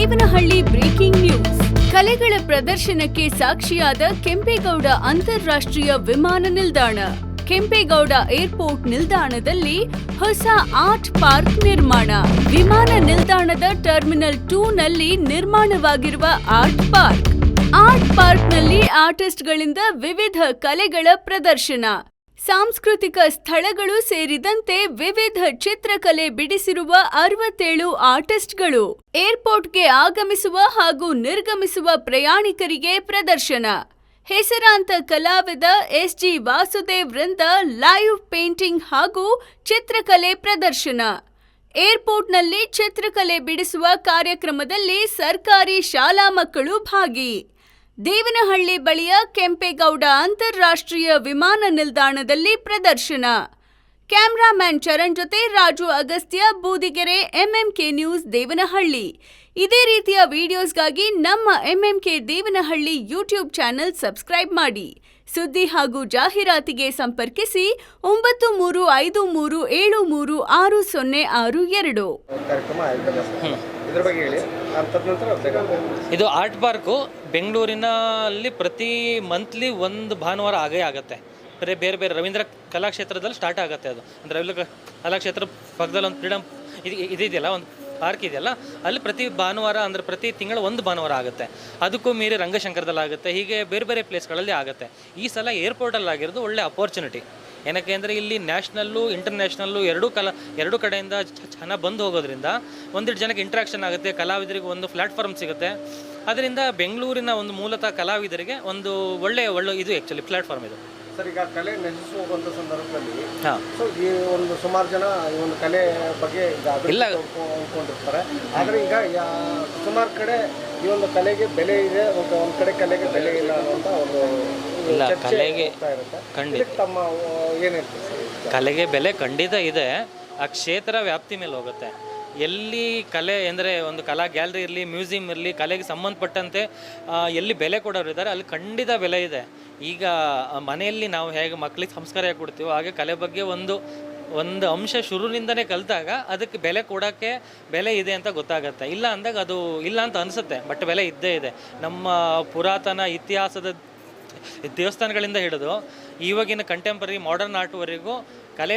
Devanahalli breaking news. ಕಲೆಗಳ ಪ್ರದರ್ಶನಕ್ಕೆ ಸಾಕ್ಷಿಯಾದ ಕೆಂಪೇಗೌಡ ಅಂತಾರಾಷ್ಟ್ರೀಯ ವಿಮಾನ ನಿಲ್ದಾಣ. ಕೆಂಪೇಗೌಡ ಏರ್ಪೋರ್ಟ್ ನಿಲ್ದಾಣದಲ್ಲಿ ಹೊಸ ಆರ್ಟ್ ಪಾರ್ಕ್ ನಿರ್ಮಾಣ. ವಿಮಾನ ನಿಲ್ದಾಣದ ಟರ್ಮಿನಲ್ ಟೂ ನಲ್ಲಿ ನಿರ್ಮಾಣವಾಗಿರುವ ಆರ್ಟ್ ಪಾರ್ಕ್. ಆರ್ಟ್ ಪಾರ್ಕ್ನಲ್ಲಿ ಆರ್ಟಿಸ್ಟ್ಗಳಿಂದ ವಿವಿಧ ಕಲೆಗಳ ಪ್ರದರ್ಶನ. ಸಾಂಸ್ಕೃತಿಕ ಸ್ಥಳಗಳು ಸೇರಿದಂತೆ ವಿವಿಧ ಚಿತ್ರಕಲೆ ಬಿಡಿಸಿರುವ ಅರವತ್ತೇಳು ಆರ್ಟಿಸ್ಟ್ಗಳು ಏರ್ಪೋರ್ಟ್ಗೆ ಆಗಮಿಸುವ ಹಾಗೂ ನಿರ್ಗಮಿಸುವ ಪ್ರಯಾಣಿಕರಿಗೆ ಪ್ರದರ್ಶನ. ಹೆಸರಾಂತ ಕಲಾವಿದ ಎಸ್ ಜಿ ವಾಸುದೇವ್ ವೃಂದ ಲೈವ್ ಪೇಂಟಿಂಗ್ ಹಾಗೂ ಚಿತ್ರಕಲೆ ಪ್ರದರ್ಶನ. ಏರ್ಪೋರ್ಟ್ನಲ್ಲಿ ಚಿತ್ರಕಲೆ ಬಿಡಿಸುವ ಕಾರ್ಯಕ್ರಮದಲ್ಲಿ ಸರ್ಕಾರಿ ಶಾಲಾ ಮಕ್ಕಳು ಭಾಗಿ. ದೇವನಹಳ್ಳಿ ಬಳಿಯ ಕೆಂಪೇಗೌಡ ಅಂತಾರಾಷ್ಟ್ರೀಯ ವಿಮಾನ ನಿಲ್ದಾಣದಲ್ಲಿ ಪ್ರದರ್ಶನ. ಕ್ಯಾಮ್ರಾಮ್ಯಾನ್ ಚರಣ್ ಜೊತೆ ರಾಜು ಅಗಸ್ತ್ಯ ಬೂದಿಗೆರೆ ಎಂಎಂಕೆ ನ್ಯೂಸ್ ದೇವನಹಳ್ಳಿ. ಇದೇ ರೀತಿಯ ವಿಡಿಯೋಸ್ಗಾಗಿ ನಮ್ಮ MMK Devanahalli YouTube channel subscribe ಮಾಡಿ. ಸುದ್ದಿ ಹಾಗೂ ಜಾಹೀರಾತಿಗೆ ಸಂಪರ್ಕಿಸಿ ಒಂಬತ್ತು ಮೂರು ಐದು ಮೂರು ಏಳು ಮೂರು ಆರು ಸೊನ್ನೆ ಆರು ಎರಡು. ಕಾರ್ಯಕ್ರಮ ಆಯೋಜನೆ ಇದ್ರ ಬಗ್ಗೆ ಹೇಳಿ. ಆ ತದನಂತರ ಇದು ಆರ್ಟ್ ಪಾರ್ಕು ಬೆಂಗಳೂರಿನಲ್ಲಿ ಪ್ರತಿ ಮಂತ್ಲಿ ಒಂದು ಭಾನುವಾರ ಆಗೇ ಆಗುತ್ತೆ. ಬೇರೆ ಬೇರೆ ಬೇರೆ ರವೀಂದ್ರ ಕಲಾಕ್ಷೇತ್ರದಲ್ಲಿ ಸ್ಟಾರ್ಟ್ ಆಗುತ್ತೆ ಅದು. ಅಂದರೆ ರವೀಂದ್ರ ಕಲಾಕ್ಷೇತ್ರ ಪಕ್ಕದಲ್ಲಿ ಒಂದು ಫ್ರೀಡಮ್ ಇದು ಇದಿದೆಯಲ್ಲ ಒಂದು ಪಾರ್ಕ್ ಇದೆಯಲ್ಲ, ಅಲ್ಲಿ ಪ್ರತಿ ಭಾನುವಾರ ಅಂದರೆ ಪ್ರತಿ ತಿಂಗಳು ಒಂದು ಭಾನುವಾರ ಆಗುತ್ತೆ. ಅದಕ್ಕೂ ಮೀರಿ ರಂಗಶಂಕರದಲ್ಲಿ ಆಗುತ್ತೆ, ಹೀಗೆ ಬೇರೆ ಬೇರೆ ಪ್ಲೇಸ್ಗಳಲ್ಲಿ ಆಗುತ್ತೆ. ಈ ಸಲ ಏರ್ಪೋರ್ಟಲ್ಲಿ ಆಗಿರೋದು ಒಳ್ಳೆ ಅಪೋರ್ಚುನಿಟಿ ಏನಕ್ಕೆ ಅಂದರೆ ಇಲ್ಲಿ ನ್ಯಾಷನಲ್ಲು ಇಂಟರ್ನ್ಯಾಷನಲ್ಲು ಎರಡೂ ಕಲಾ ಎರಡೂ ಕಡೆಯಿಂದ ಜನ ಬಂದು ಹೋಗೋದ್ರಿಂದ ಒಂದಿಷ್ಟು ಜನಕ್ಕೆ ಇಂಟ್ರಾಕ್ಷನ್ ಆಗುತ್ತೆ, ಕಲಾವಿದರಿಗೆ ಒಂದು ಪ್ಲ್ಯಾಟ್ಫಾರ್ಮ್ ಸಿಗುತ್ತೆ. ಅದರಿಂದ ಬೆಂಗಳೂರಿನ ಒಂದು ಮೂಲತಃ ಕಲಾವಿದರಿಗೆ ಒಂದು ಒಳ್ಳೆಯ ಒಳ್ಳೆ ಇದು ಆ್ಯಕ್ಚುಲಿ ಪ್ಲ್ಯಾಟ್ಫಾರ್ಮ್ ಇದು. ಸರ್ ಈಗ ಕಲೆ ನಶಿಸಿ ಸಂದರ್ಭದಲ್ಲಿ ಸೊ ಈ ಒಂದು ಸುಮಾರು ಜನ ಈ ಒಂದು ಕಲೆ ಬಗ್ಗೆ ಇಲ್ಲ. ಅಂದ್ಕೊಂಡಿರ್ತಾರೆ ಆದರೆ ಈಗ ಸುಮಾರು ಕಡೆ ಈ ಒಂದು ಕಲೆಗೆ ಬೆಲೆ ಇದೆ ಒಂದು ಒಂದು ಕಡೆ ಕಲೆಗೆ ಬೆಲೆ ಇಲ್ಲ ಅನ್ನುವಂಥ ಒಂದು ಇಲ್ಲ, ಕಲೆಗೆ ಖಂಡಿತ. ತಮ್ಮ ಏನಿರ್ತದೆ ಕಲೆಗೆ ಬೆಲೆ ಖಂಡಿತ ಇದೆ. ಆ ಕ್ಷೇತ್ರ ವ್ಯಾಪ್ತಿ ಮೇಲೆ ಹೋಗುತ್ತೆ. ಎಲ್ಲಿ ಕಲೆ ಅಂದರೆ ಒಂದು ಕಲಾ ಗ್ಯಾಲರಿ ಇರಲಿ ಮ್ಯೂಸಿಯಂ ಇರಲಿ ಕಲೆಗೆ ಸಂಬಂಧಪಟ್ಟಂತೆ ಎಲ್ಲಿ ಬೆಲೆ ಕೊಡೋರು ಇದ್ದಾರೆ ಅಲ್ಲಿ ಖಂಡಿತ ಬೆಲೆ ಇದೆ. ಈಗ ಮನೆಯಲ್ಲಿ ನಾವು ಹೇಗೆ ಮಕ್ಕಳಿಗೆ ಸಂಸ್ಕಾರ ಕೊಡ್ತೀವೋ ಹಾಗೆ ಕಲೆ ಬಗ್ಗೆ ಒಂದು ಒಂದು ಅಂಶ ಶುರುವಿನಿಂದನೇ ಕಲಿತಾಗ ಅದಕ್ಕೆ ಬೆಲೆ ಕೊಡೋಕ್ಕೆ ಬೆಲೆ ಇದೆ ಅಂತ ಗೊತ್ತಾಗುತ್ತೆ. ಇಲ್ಲ ಅಂದಾಗ ಅದು ಇಲ್ಲ ಅಂತ ಅನಿಸುತ್ತೆ, ಬಟ್ ಬೆಲೆ ಇದ್ದೇ ಇದೆ. ನಮ್ಮ ಪುರಾತನ ಇತಿಹಾಸದ ದೇವಸ್ಥಾನಗಳಿಂದ ಹಿಡಿದು ಇವಾಗಿನ ಕಂಟೆಂಪರರಿ ಮಾಡರ್ನ್ ಆರ್ಟ್ವರೆಗೂ ಕಲೆ